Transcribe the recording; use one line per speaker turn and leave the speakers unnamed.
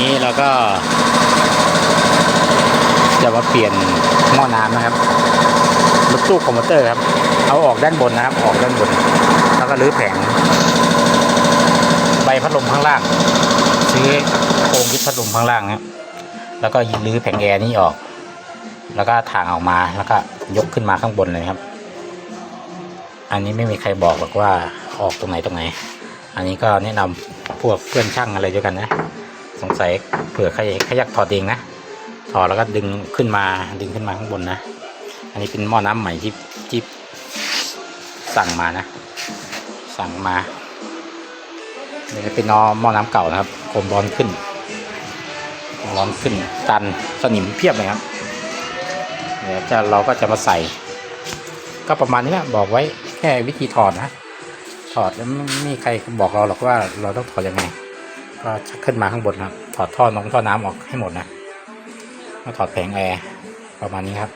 นี้เราก็ จะมาเปลี่ยนหม้อน้ำนะครับรถตู้คอมพิวเตอร์ครับ เอาออกด้านบนนะครับ ออกด้านบน แล้วก็รื้อแผง ใบพัดลมข้างล่าง ซื้อโครงยึดพัดลมข้างล่างครับแล้วก็รื้อแผงแอร์นี่ออก แล้วก็ถางออกมา แล้วก็ยกขึ้นมาข้างบนเลยครับ อันนี้ไม่มีใครบอกหรอกว่าออกตรงไหนตรงไหน อันนี้ก็แนะนำพวกเพื่อนช่างอะไรด้วยกันนะ สงสัยเผื่อใครใครอยากถอดเองนะถอดแล้วก็ดึงขึ้นมาดึงขึ้นมาข้างบนนะ อันนี้เป็นหม้อน้ำใหม่ที่ที่สั่งมานะ สั่งมานี่เป็นนอหม้อน้ำเก่านะครับโคมร้อนขึ้นร้อนขึ้นตันสนิมเพียบเลยครับเดี๋ยวจะเราก็จะมาใส่ ก็ประมาณนี้นะบอกไว้แค่วิธีถอดนะถอดแล้วไม่ไม่มีใครบอกเราหรอกว่าเราต้องถอดยังไง ก็ชักขึ้นมาข้างบนนะครับ ถอดท่อน้องท่อน้ำออกให้หมดนะมาถอดแผงแอร์ประมาณนี้ครับ